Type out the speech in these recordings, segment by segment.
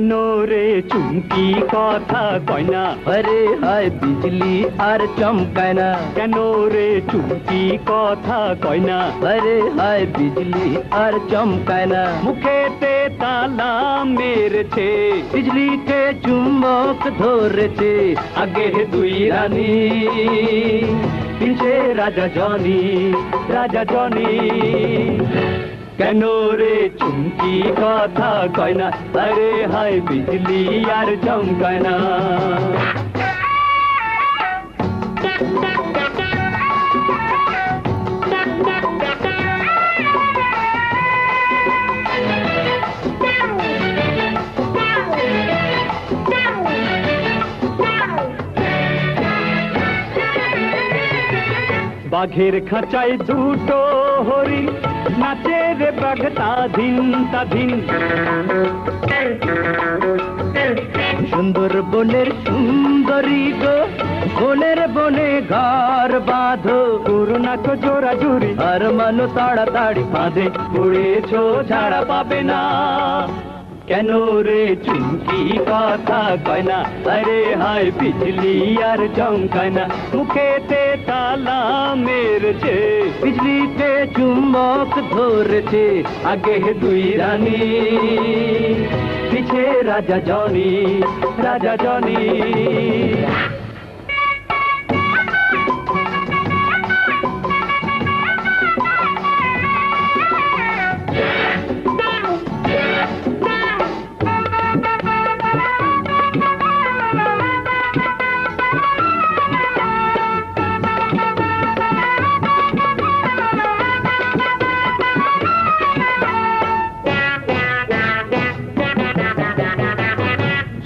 চুমকি কথা কয় না। আরে হায় বিজলি আর চমকায় না। কেন রে চুমকি কথা কয় না। আরে হায় বিজলি আর চমকায় না। মুখেতে তালা মেরেছে বিজলিকে চুম্বক ধরেছে আগে দুই রানী। পিছে রাজা জনি রাজা জনি। কেন রে চুমকি কথা কয় না? আরে হায় বিজলি আর চমকায় না। বাঘের খাঁচায় দুটো হরি, নাচে রে বাঘ তাধিন তাধিন সুন্দর বনের সুন্দরী গো, বনের বনে ঘর বাঁধো তো জোরা জুরি আর মানো তাড়াতাড়ি বাঁধে। পড়েছো ছাড়া পাবে না। কেন রে চুমকি কথা কয়না আরে হায় বিজলি আর চমকায়না মুখেতে তালা মেরেছে, বিজলিতে চুম্বক ধরেছে, আগে দুই রানী। পিছে রাজা জনি রাজা জনি।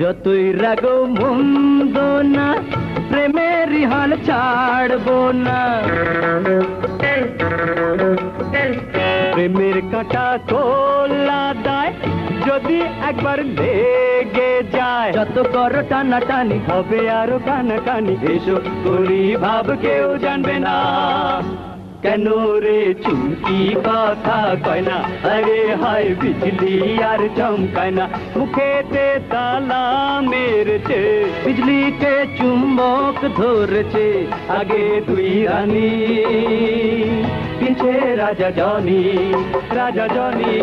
যতই রাগো মন্দ না প্রেমের হাল ছাড়বো না। প্রেমের কাঁটা তোলা দায়, যদি একবার লেগে যায়। যত করো টানা টানি হবে আরও কানাকানি এসো করি ভাব কেউ জানবে না। কেন রে চুমকি কথা কয় না? আরে হায় বিজলি আর চমকায় না। মুখেতে তালা মেরেছে, বিজলিকে চুম্বক ধরেছে। আগে দুই রানী পিছে রাজা জনি রাজা জনি।